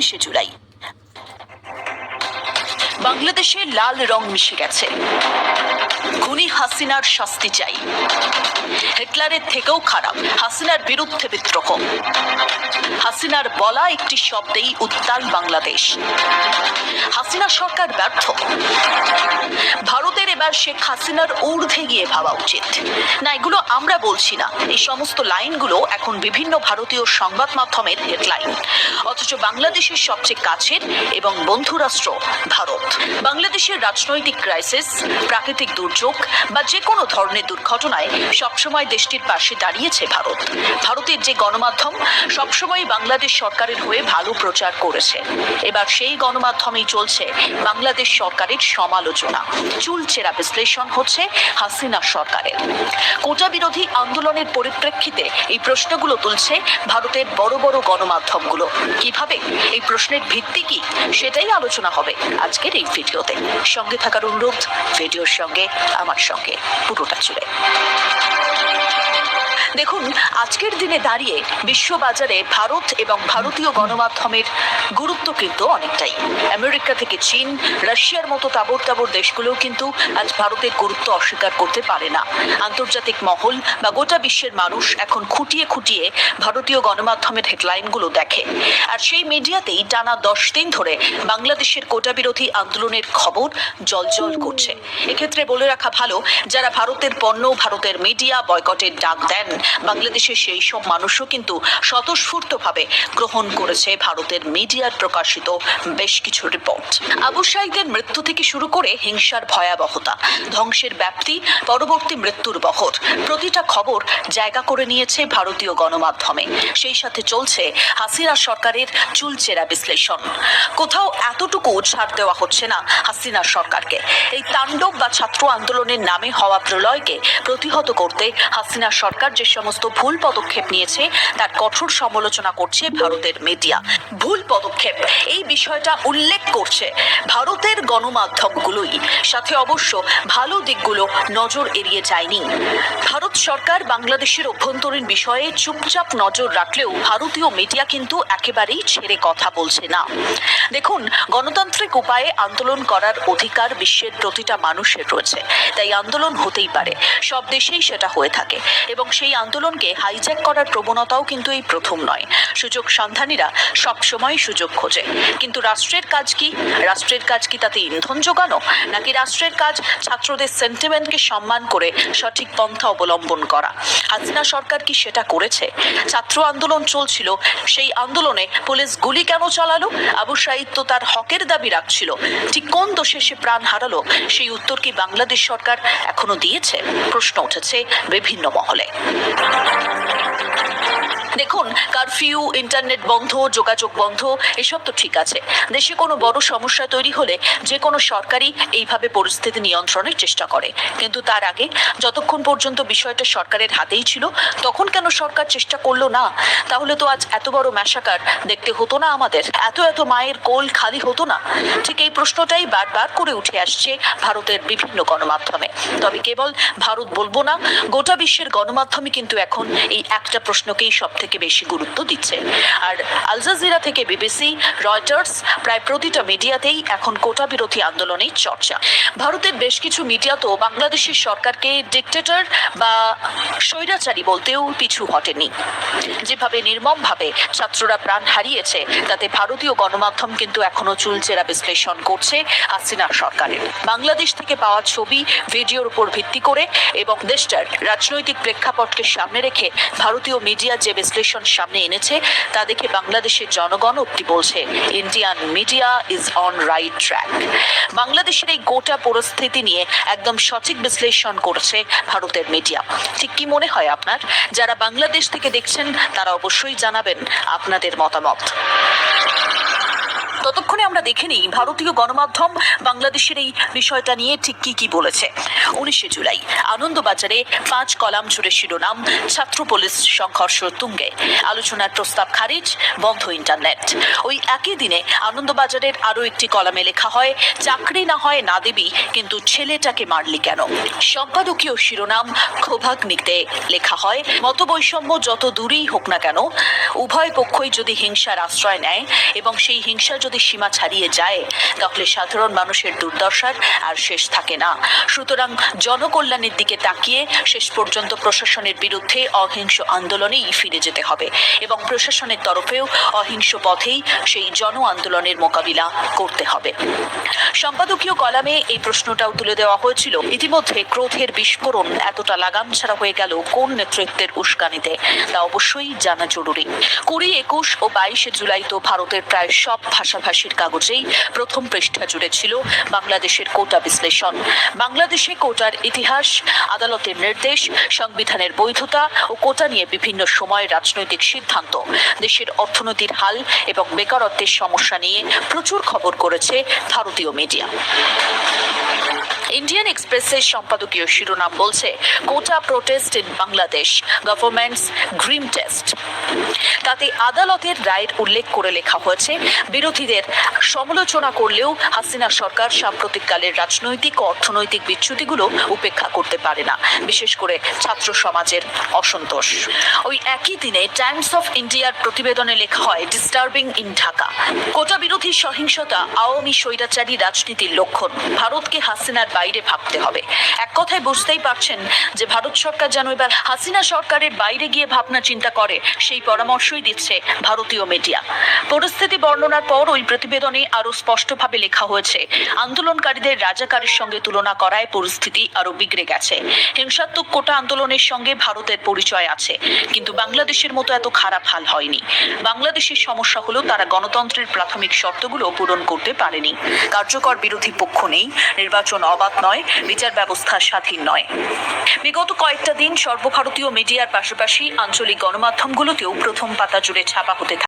ছাব্বিশে জুলাই। বাংলাদেশে লাল রং মিশে গেছে। খুনি হাসিনার শাস্তি চাই। হিটলারের থেকেও খারাপ, হাসিনার বিরুদ্ধে বিদ্রোহ। হাসিনার বলা একটি শব্দেই উত্তাল বাংলাদেশ। হাসিনা সরকার ব্যর্থ। ভারতের এবার শেখ হাসিনার ঊর্ধ্বে গিয়ে ভাবা উচিত। না, এগুলো আমরা বলছি না। এই সমস্ত লাইনগুলো এখন বিভিন্ন ভারতীয় সংবাদ মাধ্যমের হেডলাইন। অথচ বাংলাদেশের সবচেয়ে কাছের এবং বন্ধু রাষ্ট্র ভারত। বাংলাদেশের রাজনৈতিক ক্রাইসিস প্রাকৃতিক দুর্যোগ বা যে কোনো ধরনের দুর্ঘটনায় সবসময় দেশটির পাশে দাঁড়িয়েছে ভারত। ভারতের যে গণমাধ্যম সবসময় বাংলাদেশ সরকারের হয়ে ভালো প্রচার করেছে। এবার সেই গণমাধ্যমেই চলছে বাংলাদেশ সরকারের সমালোচনা। চুলচেরা বিশ্লেষণ হচ্ছে হাসিনা সরকারের। কোটা বিরোধী আন্দোলনের পরিপ্রেক্ষিতে এই প্রশ্নগুলো তুলছে ভারতের বড় বড় গণমাধ্যমগুলো। কীভাবে? এই প্রশ্নের ভিত্তি কি? সেটাই আলোচনা হবে আজকের এই ভিডিওতে। সঙ্গে থাকার অনুরোধ, ভিডিওর সঙ্গে, আমার সঙ্গে, পুরোটা জুড়ে। দেখুন আজকের দিনে দাঁড়িয়ে বিশ্ববাজারে ভারত এবং ভারতীয় গণমাধ্যমের গুরুত্ব কিন্তু অনেকটাই। আমেরিকা থেকে চীন, রাশিয়ার মতো তাবর তাবর দেশগুলোও কিন্তু আজ ভারতের গুরুত্ব অস্বীকার করতে পারে না। আন্তর্জাতিক মহল বা গোটা বিশ্বের মানুষ এখন খুঁটিয়ে খুঁটিয়ে ভারতীয় গণমাধ্যমের হেডলাইনগুলো দেখে। আর সেই মিডিয়াতেই টানা দশ দিন ধরে বাংলাদেশের কোটা বিরোধী আন্দোলনের খবর জলজল করছে। এক্ষেত্রে বলে রাখা ভালো, যারা ভারতের পণ্য, ভারতের মিডিয়া বয়কটের ডাক দেন, বাংলাদেশের সেই সব মানুষও কিন্তু স্বতঃস্ফূর্তভাবে গ্রহণ করেছে ভারতের মিডিয়ার প্রকাশিত বেশ কিছু রিপোর্ট আবু সাইদের মৃত্যু থেকে শুরু করে হিংসার ভয়াবহতা, ধ্বংসের ব্যাপ্তি, পরবর্তী মৃত্যুর বহর, প্রতিটা খবর জায়গা করে নিয়েছে ভারতীয় গণমাধ্যমে। সেই সাথে চলছে হাসিনা সরকারের চুলচেরা বিশ্লেষণ। কোথাও এতটুকু ছাড় দেওয়া হচ্ছে না হাসিনা সরকারকে। এই তাণ্ডব বা ছাত্র আন্দোলনের নামে হওয়া প্রলয়কে প্রতিহত করতে হাসিনা সরকার যে সমস্ত ভুল পদক্ষেপ নিয়েছে, তার কঠোর সমালোচনা করছে ভারতের মিডিয়া ভুল পদক্ষেপ এই বিষয়টা উল্লেখ করছে ভারতের গণমাধ্যমগুলোই। সাথে অবশ্য ভালো দিকগুলো নজর এড়িয়ে যায়নি। ভারত সরকার বাংলাদেশের অভ্যন্তরীণ বিষয়ে চুপচাপ নজর রাখলেও ভারতীয় মিডিয়া কিন্তু একেবারেই ছেড়ে কথা বলছে না। দেখুন, গণতান্ত্রিক উপায়ে আন্দোলন করার অধিকার বিশ্বের প্রতিটা মানুষের রয়েছে। তাই আন্দোলন হতেই পারে, সব দেশেই সেটা হয়ে থাকে। এবং সেই আন্দোলনকে হাইজ্যাক করার প্রবণতাও কিন্তু এই প্রথম নয়। সুযোগ সন্ধানীরা সবসময় সুযোগ খোঁজে। কিন্তু রাষ্ট্রের কাজ কি? রাষ্ট্রের কাজ কি তাতে ইন্ধন যোগানো? নাকি রাষ্ট্রের কাজ ছাত্রদের সেন্টিমেন্টকে সম্মান করে সঠিক পন্থা অবলম্বন করা? হাসিনা সরকার কি সেটা করেছে? ছাত্র আন্দোলন চলছিল, সেই আন্দোলনে পুলিশ গুলি কেন চালালো? আবু তো তার হকের দাবি রাখছিল। ঠিক কোন দোষে সে প্রাণ হারালো? সেই উত্তর কি বাংলাদেশ সরকার এখনও দিয়েছে? প্রশ্ন উঠেছে বিভিন্ন মহলে। দেখুন, কারফিউ, ইন্টারনেট বন্ধ, যোগাযোগ বন্ধ এসব তো ঠিক আছে। দেশে কোনো বড় সমস্যা তৈরি হলে যে কোনো সরকারই এইভাবে পরিস্থিতি নিয়ন্ত্রণের চেষ্টা করে। কিন্তু তার আগে যতক্ষণ পর্যন্ত বিষয়টা সরকারের হাতেই ছিল, তখন কেন সরকার চেষ্টা করল না? তাহলে তো আজ এত বড় ম্যাসাকার দেখতে হতো না আমাদের। এত এত মায়ের কোল খালি হতো না। ঠিক এই প্রশ্নটাই বারবার করে উঠে আসছে ভারতের বিভিন্ন গণমাধ্যমে। তবে কেবল ভারত বলব না, গোটা বিশ্বের গণমাধ্যমে কিন্তু এখন এই একটা প্রশ্নকেই সব থেকে বেশি গুরুত্ব দিচ্ছে। আর আলজাজিরা থেকে বিবিসি রয়টার্স, প্রায় প্রতিটা মিডিয়াতেই এখন কোটা বিরোধী আন্দোলনের চর্চা। ভারতের বেশ কিছু মিডিয়া তো বাংলাদেশের সরকারকে ডিকটেটর বা স্বৈরাচারী বলতেও পিছু হটেনি। যেভাবে নির্মমভাবে ছাত্ররা প্রাণ হারিয়েছে, তাতে ভারতীয় গণমাধ্যম কিন্তু এখনও চুলচেরা বিশ্লেষণ করছে হাসিনা সরকারের। বাংলাদেশ থেকে পাওয়া ছবি, ভিডিওর উপর ভিত্তি করে এবং দেশটার রাজনৈতিক প্রেক্ষাপটকে সামনে রেখে ভারতীয় মিডিয়া যে বিশ্লেষণ সামনে এনেছে, তা দেখে বাংলাদেশের জনগণ উক্তি বলছে? Indian media is on right track বাংলাদেশের এই গোটা পরিস্থিতি নিয়ে একদম সঠিক বিশ্লেষণ করছে ভারতের মিডিয়া ঠিক কি মনে হয় আপনার? যারা বাংলাদেশ থেকে দেখছেন, তারা অবশ্যই জানাবেন আপনাদের মতামত। ততক্ষণে আমরা দেখে নিই ভারতীয় গণমাধ্যম বাংলাদেশের এই বিষয়টা নিয়ে ঠিক কি কি বলেছে। উনিশে জুলাই, আনন্দবাজারে পাঁচ কলাম জুড়ে শিরোনাম, ছাত্র পুলিশ সংঘর্ষ তুঙ্গে। আলোচনার প্রস্তাব খারিজ, বন্ধ ইন্টারনেট। ওই একই দিনে আনন্দবাজারের আরও একটি কলামে লেখা হয়, চাকরি না হয় না দেবি, কিন্তু ছেলেটাকে মারলি কেন? সম্পাদকীয় শিরোনাম ক্ষোভাগ্নিতে লেখা হয়, মতবৈষম্য যত দূরেই হোক না কেন, উভয় পক্ষই যদি হিংসার আশ্রয় নেয় এবং সেই হিংসা সীমা ছাড়িয়ে যায়, তাহলে সাধারণ মানুষের দুর্দশার আর শেষ থাকে না। সুতরাং জনকল্যাণের দিকে তাকিয়ে শেষ পর্যন্ত প্রশাসনের বিরুদ্ধে অহিংস আন্দোলনেই ফিরে যেতে হবে এবং প্রশাসনের তরফেও অহিংস পথেই সেই জন আন্দোলনের মোকাবিলা করতে হবে। সম্পাদকীয় কলামে এই প্রশ্নটাও তুলে দেওয়া হয়েছিল। ইতিমধ্যে ক্রোধের বিস্ফোরণ এতটা লাগাম ছাড়া হয়ে গেল কোন নেতৃত্বের উস্কানিতে? তা অবশ্যই জানা জরুরি। কুড়ি, একুশ ও বাইশে জুলাই তো ভারতের প্রায় সব ভাষাভাষীর কাগজেই প্রথম পৃষ্ঠা জুড়ে ছিল বাংলাদেশের কোটা বিশ্লেষণ। বাংলাদেশে কোটার ইতিহাস, আদালতের নির্দেশ, সংবিধানের বৈধতা ও কোটা নিয়ে বিভিন্ন সময় রাজনৈতিক সিদ্ধান্ত। দেশের অর্থনীতির হাল এবং বেকারত্বের সমস্যা নিয়ে প্রচুর খবর করেছে ভারতীয় মিডিয়া। ইন্ডিয়ান এক্সপ্রেসের সম্পাদকীয় শিরোনাম বলছে, quota protest in Bangladesh, government's dream test. তাতে আদালতের রায়ের উল্লেখ করে লেখা হয়েছে বিরোধীদের সমালোচনা করলেও হাসিনা সরকার সাম্প্রতিককালের রাজনৈতিক ও অর্থনৈতিক বিচ্যুতিগুলো উপেক্ষা করতে পারে না, বিশেষ করে ছাত্র সমাজের অসন্তোষ। ওই একই দিনে টাইমস অফ ইন্ডিয়ার প্রতিবেদনে লেখা হয়, ডিস্টার্বিং ইন ঢাকা। কোটা বিরোধী সহিংসতা, আওয়ামী স্বৈরাচারী রাজনীতির লক্ষণ, ভারতকে হাসিনার বাইরে ভাবতে হবে। এক কথায় বুঝতেই পারছেন যে ভারত সরকার যেন এবার হাসিনা সরকারের বাইরে গিয়ে ভাবনা চিন্তা করে, সেই পরামর্শই দিচ্ছে ভারতীয় মিডিয়া। পরিস্থিতি বর্ণনার পর ওই প্রতিবেদনে আরও স্পষ্টভাবে লেখা হয়েছে, আন্দোলনকারীদের রাজাকারের সঙ্গে তুলনা করায় পরিস্থিতি আরও বিগড়ে গেছে। হিংসাত্মক কোটা আন্দোলনের সঙ্গে ভারতের পরিচয় আছে, কিন্তু বাংলাদেশের মতো এত খারাপ হাল হয়নি। বাংলাদেশের সমস্যা হলো তারা গণতন্ত্রের প্রাথমিক শর্তগুলো পূরণ করতে পারেনি। কার্যকর বিরোধী পক্ষ নেই, নির্বাচন অবাধ নয়, বিচার ব্যবস্থা স্বাধীন নয়। বিগত কয়েকটা দিন সর্বভারতীয় মিডিয়ার পাশাপাশি আঞ্চলিক গণমাধ্যমগুলোতেও প্রথম পাতা জুড়ে ছাপা হতে থাকে।